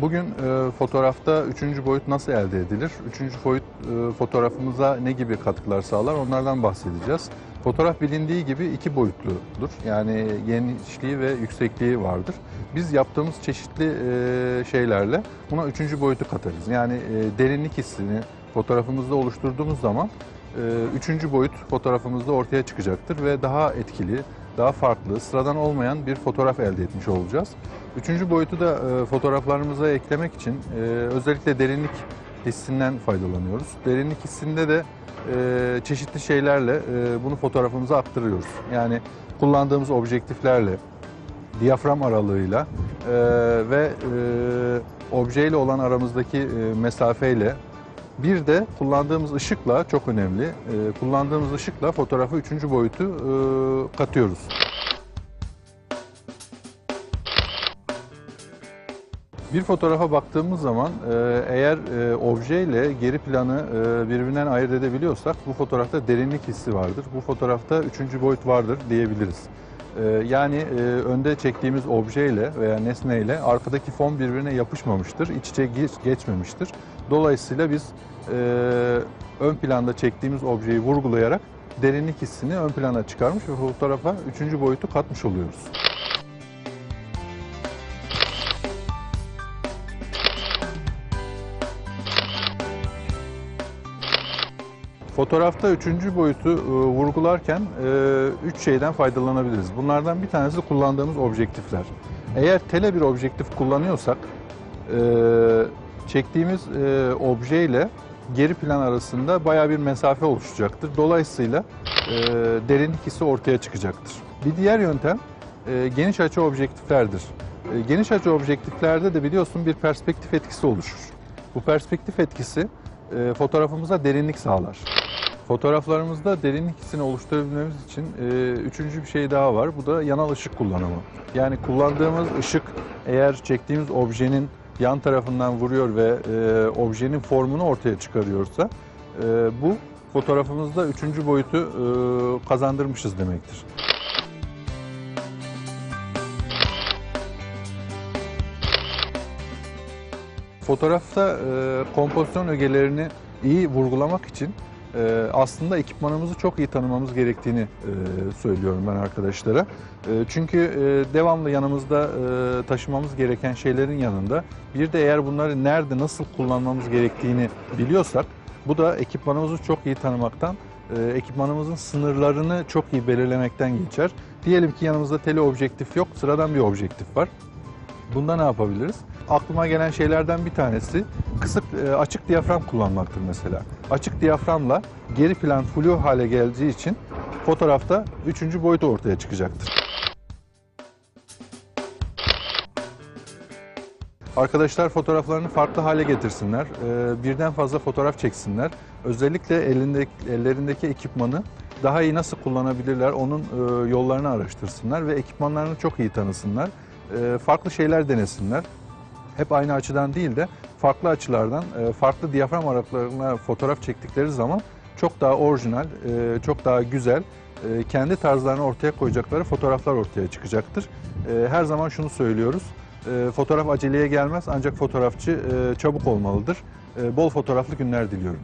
Bugün e, fotoğrafta üçüncü boyut nasıl elde edilir? Üçüncü boyut e, fotoğrafımıza ne gibi katkılar sağlar? Onlardan bahsedeceğiz. Fotoğraf bilindiği gibi iki boyutludur. Yani genişliği ve yüksekliği vardır. Biz yaptığımız çeşitli e, şeylerle buna üçüncü boyutu katarız. Yani e, derinlik hissini fotoğrafımızda oluşturduğumuz zaman e, üçüncü boyut fotoğrafımızda ortaya çıkacaktır ve daha etkili, daha farklı, sıradan olmayan bir fotoğraf elde etmiş olacağız. Üçüncü boyutu da e, fotoğraflarımıza eklemek için e, özellikle derinlik hissinden faydalanıyoruz. Derinlik hissinde de e, çeşitli şeylerle e, bunu fotoğrafımıza aktarıyoruz. Yani kullandığımız objektiflerle, diyafram aralığıyla e, ve e, objeyle olan aramızdaki e, mesafeyle bir de kullandığımız ışıkla çok önemli. e, kullandığımız ışıkla fotoğrafa üçüncü boyutu e, katıyoruz. Bir fotoğrafa baktığımız zaman e, eğer e, objeyle geri planı e, birbirinden ayırt edebiliyorsak bu fotoğrafta derinlik hissi vardır. Bu fotoğrafta üçüncü boyut vardır diyebiliriz. E, Yani e, önde çektiğimiz objeyle veya nesneyle arkadaki fon birbirine yapışmamıştır, iç içe geç- geçmemiştir. Dolayısıyla biz e, ön planda çektiğimiz objeyi vurgulayarak derinlik hissini ön plana çıkarmış ve fotoğrafa üçüncü boyutu katmış oluyoruz. Fotoğrafta üçüncü boyutu e, vurgularken e, üç şeyden faydalanabiliriz. Bunlardan bir tanesi kullandığımız objektifler. Eğer tele bir objektif kullanıyorsak e, çektiğimiz e, obje ile geri plan arasında baya bir mesafe oluşacaktır. Dolayısıyla e, derinlik hissi ortaya çıkacaktır. Bir diğer yöntem e, geniş açı objektiflerdir. E, geniş açı objektiflerde de biliyorsun bir perspektif etkisi oluşur. Bu perspektif etkisi e, fotoğrafımıza derinlik sağlar. Fotoğraflarımızda derinlik hissini oluşturabilmemiz için e, üçüncü bir şey daha var. Bu da yanal ışık kullanımı. Yani kullandığımız ışık eğer çektiğimiz objenin yan tarafından vuruyor ve e, objenin formunu ortaya çıkarıyorsa e, bu fotoğrafımızda üçüncü boyutu e, kazandırmışız demektir. Fotoğrafta e, kompozisyon ögelerini iyi vurgulamak için aslında ekipmanımızı çok iyi tanımamız gerektiğini e, söylüyorum ben arkadaşlara. E, çünkü e, devamlı yanımızda taşımamız gereken şeylerin yanında bir de eğer bunları nerede nasıl kullanmamız gerektiğini biliyorsak bu da ekipmanımızı çok iyi tanımaktan, ekipmanımızın sınırlarını çok iyi belirlemekten geçer. Diyelim ki yanımızda tele objektif yok, sıradan bir objektif var. Bunda ne yapabiliriz? Aklıma gelen şeylerden bir tanesi kısık e, açık diyafram kullanmaktır mesela. Açık diyaframla geri plan flu hale geldiği için fotoğrafta üçüncü boyut ortaya çıkacaktır. Arkadaşlar fotoğraflarını farklı hale getirsinler. e, Birden fazla fotoğraf çeksinler. Özellikle elinde, ellerindeki ekipmanı daha iyi nasıl kullanabilirler onun e, yollarını araştırsınlar ve ekipmanlarını çok iyi tanısınlar. Farklı şeyler denesinler. Hep aynı açıdan değil de farklı açılardan, e, farklı diyafram aralıklarına fotoğraf çektikleri zaman çok daha orijinal, e, çok daha güzel, e, kendi tarzlarını ortaya koyacakları fotoğraflar ortaya çıkacaktır. Her zaman şunu söylüyoruz. Fotoğraf aceleye gelmez ancak fotoğrafçı çabuk olmalıdır. Bol fotoğraflı günler diliyorum.